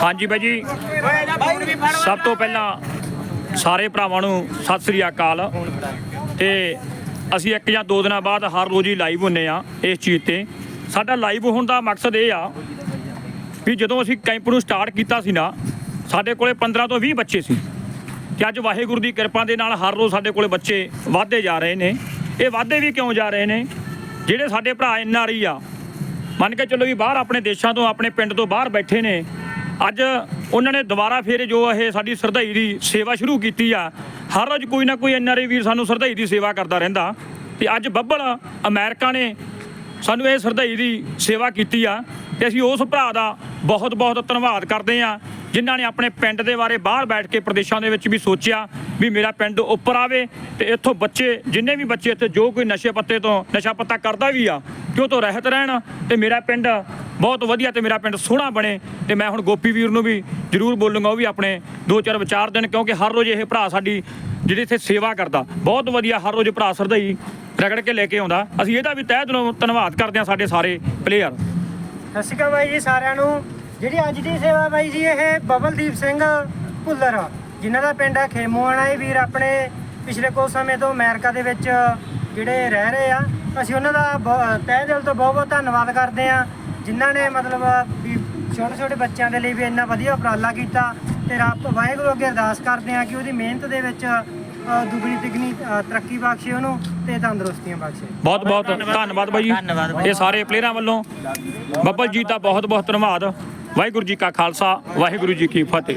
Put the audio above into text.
ਹਾਂਜੀ ਬਾਈ ਜੀ। ਸਭ ਤੋਂ ਪਹਿਲਾਂ ਸਾਰੇ ਭਰਾਵਾਂ ਨੂੰ ਸਤਿ ਸ੍ਰੀ ਅਕਾਲ। ਤੇ ਅਸੀਂ ਇੱਕ ਜਾਂ ਦੋ ਦਿਨਾਂ ਬਾਅਦ ਹਰ ਰੋਜ਼ ਹੀ ਲਾਈਵ ਹੁੰਨੇ ਆ ਇਸ ਚੀਜ਼ ਤੇ। ਸਾਡਾ ਲਾਈਵ ਹੋਣ ਦਾ ਮਕਸਦ ਇਹ ਆ ਵੀ ਜਦੋਂ ਅਸੀਂ ਕੈਂਪ ਨੂੰ ਸਟਾਰਟ ਕੀਤਾ ਸੀ ਨਾ, ਸਾਡੇ ਕੋਲੇ 15 ਤੋਂ 20 ਬੱਚੇ ਸੀ। ਤੇ ਅੱਜ ਵਾਹਿਗੁਰੂ ਦੀ ਕਿਰਪਾ ਦੇ ਨਾਲ ਹਰ ਰੋਜ਼ ਸਾਡੇ ਕੋਲੇ ਬੱਚੇ ਵਧਦੇ ਜਾ ਰਹੇ ਨੇ। ਇਹ ਵਾਧੇ ਵੀ ਕਿਉਂ ਜਾ ਰਹੇ ਨੇ? ਜਿਹੜੇ ਸਾਡੇ ਭਰਾ ਐਨਆਰਈ ਆ, ਮੰਨ ਕੇ ਚੱਲੋ ਵੀ ਬਾਹਰ ਆਪਣੇ ਦੇਸ਼ਾਂ ਤੋਂ, ਆਪਣੇ ਪਿੰਡ ਤੋਂ ਬਾਹਰ ਬੈਠੇ ਨੇ ਅੱਜ ਉਹਨਾਂ ਨੇ ਦੁਬਾਰਾ ਫਿਰ ਜੋ ਇਹ ਸਾਡੀ ਸਰਧਾਈ ਦੀ ਸੇਵਾ ਸ਼ੁਰੂ ਕੀਤੀ ਆ, ਹਰ ਰੋਜ਼ ਕੋਈ ਨਾ ਕੋਈ ਐਨਆਰਆਈ ਵੀਰ ਸਾਨੂੰ ਸਰਧਾਈ ਦੀ ਸੇਵਾ ਕਰਦਾ ਰਹਿੰਦਾ। ਤੇ ਅੱਜ ਬੱਬਲ ਅਮਰੀਕਾ ਨੇ ਸਾਨੂੰ ਇਹ ਸਰਧਾਈ ਦੀ ਸੇਵਾ ਕੀਤੀ ਆ ਤੇ ਅਸੀਂ ਉਸ ਭਰਾ ਦਾ ਬਹੁਤ ਬਹੁਤ ਧੰਨਵਾਦ ਕਰਦੇ ਆ, ਜਿਨ੍ਹਾਂ ਨੇ ਆਪਣੇ ਪਿੰਡ ਦੇ ਬਾਰੇ ਬਾਹਰ ਬੈਠ ਕੇ ਪ੍ਰਦੇਸ਼ਾਂ ਦੇ ਵਿੱਚ ਵੀ ਸੋਚਿਆ ਵੀ ਮੇਰਾ ਪਿੰਡ ਉੱਪਰ ਆਵੇ ਤੇ ਇੱਥੋਂ ਬੱਚੇ, ਜਿੰਨੇ ਵੀ ਬੱਚੇ ਇੱਥੇ ਜੋ ਕੋਈ ਨਸ਼ੇ ਪੱਤੇ ਤੋਂ ਨਸ਼ਾ ਪੱਤਾ ਕਰਦਾ ਵੀ ਆ ਕਿ ਉਹ ਤੋਂ ਰਹਿਤ ਰਹਿਣ ਤੇ ਮੇਰਾ ਪਿੰਡ ਬਹੁਤ ਵਧੀਆ ਤੇ ਮੇਰਾ ਪਿੰਡ ਸੋਹਣਾ ਬਣੇ ਤੇ ਮੈਂ ਹੁਣ ਗੋਪੀ ਵੀਰ ਨੂੰ ਵੀ ਜ਼ਰੂਰ ਬੋਲੂੰਗਾ, ਉਹ ਵੀ ਆਪਣੇ ਦੋ ਚਾਰ ਵਿਚਾਰ ਦੇਣ, ਕਿਉਂਕਿ ਹਰ ਰੋਜ਼ ਇਹ ਭਰਾ ਸਾਡੀ ਜਿਹੜੇ ਇੱਥੇ ਸੇਵਾ ਕਰਦਾ, ਬਹੁਤ ਵਧੀਆ ਹਰ ਰੋਜ਼ ਭਰਾ ਸਰਦਾਈ ਰਗੜ ਕੇ ਲੈ ਕੇ ਆਉਂਦਾ। ਅਸੀਂ ਇਹਦਾ ਵੀ ਤਹਿ ਦਿਲੋਂ ਧੰਨਵਾਦ ਕਰਦੇ ਹਾਂ ਸਾਡੇ ਸਾਰੇ ਪਲੇਅਰ ਸਤਿ ਸ਼੍ਰੀ ਅਕਾਲ ਬਾਈ ਜੀ ਸਾਰਿਆਂ ਨੂੰ। ਜਿਹੜੀ ਅੱਜ ਦੀ ਸੇਵਾ ਬਾਈ ਜੀ ਇਹ ਬਬਲਦੀਪ ਸਿੰਘ ਭੁੱਲਰ, ਜਿਨ੍ਹਾਂ ਦਾ ਪਿੰਡ ਹੈ ਖੇਮੂਆਣਾ, ਇਹ ਵੀਰ ਆਪਣੇ ਪਿਛਲੇ ਕੁਝ ਸਮੇਂ ਤੋਂ ਅਮਰੀਕਾ ਦੇ ਵਿੱਚ ਜਿਹੜੇ ਰਹਿ ਰਹੇ ਆ। ਅਸੀਂ ਉਹਨਾਂ ਦਾ ਬਹੁ- ਤਹਿ ਦਿਲ ਤੋਂ ਬਹੁਤ ਬਹੁਤ ਧੰਨਵਾਦ ਕਰਦੇ ਆ ਜਿਨ੍ਹਾਂ ਨੇ ਮਤਲਬ ਵੀ ਛੋਟੇ ਛੋਟੇ ਬੱਚਿਆਂ ਦੇ ਲਈ ਵੀ ਇੰਨਾ ਵਧੀਆ ਉਪਰਾਲਾ ਕੀਤਾ ਤੇ ਰੱਬ ਵਾਹਿਗੁਰੂ ਅੱਗੇ ਅਰਦਾਸ ਕਰਦੇ ਆ ਕਿ ਉਹਦੀ ਮਿਹਨਤ ਦੇ ਵਿੱਚ ਦੁੱਗਣੀ ਤਿੱਗਣੀ ਤਰੱਕੀ ਬਖਸ਼ੇ ਉਹਨੂੰ ਤੇ ਤੰਦਰੁਸਤੀਆਂ ਬਖਸ਼ੇ। ਬਹੁਤ ਬਹੁਤ ਧੰਨਵਾਦ ਬਾਈ ਜੀ। ਇਹ ਸਾਰੇ ਪਲੇਅਰਾਂ ਵੱਲੋਂ ਬੱਬਲ ਜੀ ਦਾ ਬਹੁਤ ਬਹੁਤ ਧੰਨਵਾਦ। ਵਾਹਿਗੁਰੂ ਜੀ ਕਾ ਖਾਲਸਾ ਵਾਹਿਗੁਰੂ ਜੀ ਕੀ ਫਤਿਹ।